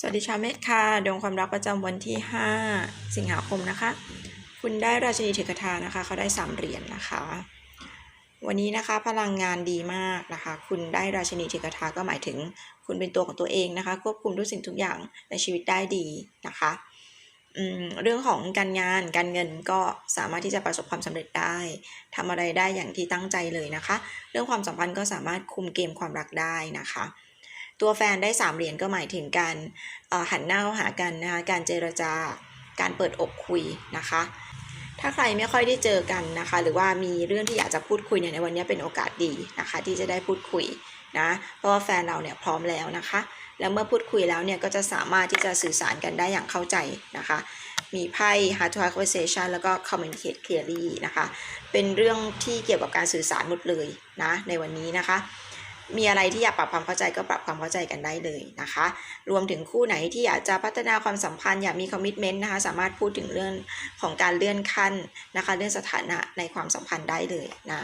สวัสดีชาวเมษค่ะดวงความรักประจำวันที่ 5 สิงหาคมนะคะ คุณได้ราชินีถือกทานะคะ เขาได้สามเหรียญนะคะ วันนี้นะคะพลังงานดีมากนะคะ คุณได้ราชินีถือกทาก็หมายถึง คุณเป็นตัวของตัวเองนะคะ ควบคุมทุกสิ่งทุกอย่างในชีวิตได้ดีนะคะเรื่องของการงานการเงินก็สามารถที่จะประสบความสำเร็จได้ทำอะไรได้อย่างที่ตั้งใจเลยนะคะ เรื่องความสัมพันธ์ก็สามารถคุมเกมความรักได้นะคะ ตัวแฟนได้สามเหรียญก็หมายถึงการหันหน้าเข้าหากันนะคะการเจรจาการเปิดอกคุยนะคะ ถ้าใครไม่ค่อยได้เจอกันนะคะ หรือว่ามีเรื่องที่อยากจะพูดคุยเนี่ยในวันนี้เป็นโอกาสดีนะคะ ที่จะได้พูดคุยนะเพราะว่าแฟนเราเนี่ยพร้อมแล้วนะคะ แล้วเมื่อพูดคุยแล้วเนี่ยก็จะสามารถที่จะสื่อสารกันได้อย่างเข้าใจนะคะมีไพ่ heart to heart conversation แล้วก็ communicate clearly นะคะ เป็นเรื่องที่เกี่ยวกับการสื่อสารหมดเลยนะในวันนี้นะคะ มีอะไรที่อยากปรับความเข้าใจก็ปรับความเข้าใจกันได้เลยนะคะ รวมถึงคู่ไหนที่อยากจะพัฒนาความสัมพันธ์อยากมีคอมมิชเมนต์นะคะ สามารถพูดถึงเรื่องของการเลื่อนขั้นนะคะ เลื่อนสถานะในความสัมพันธ์ได้เลยนะ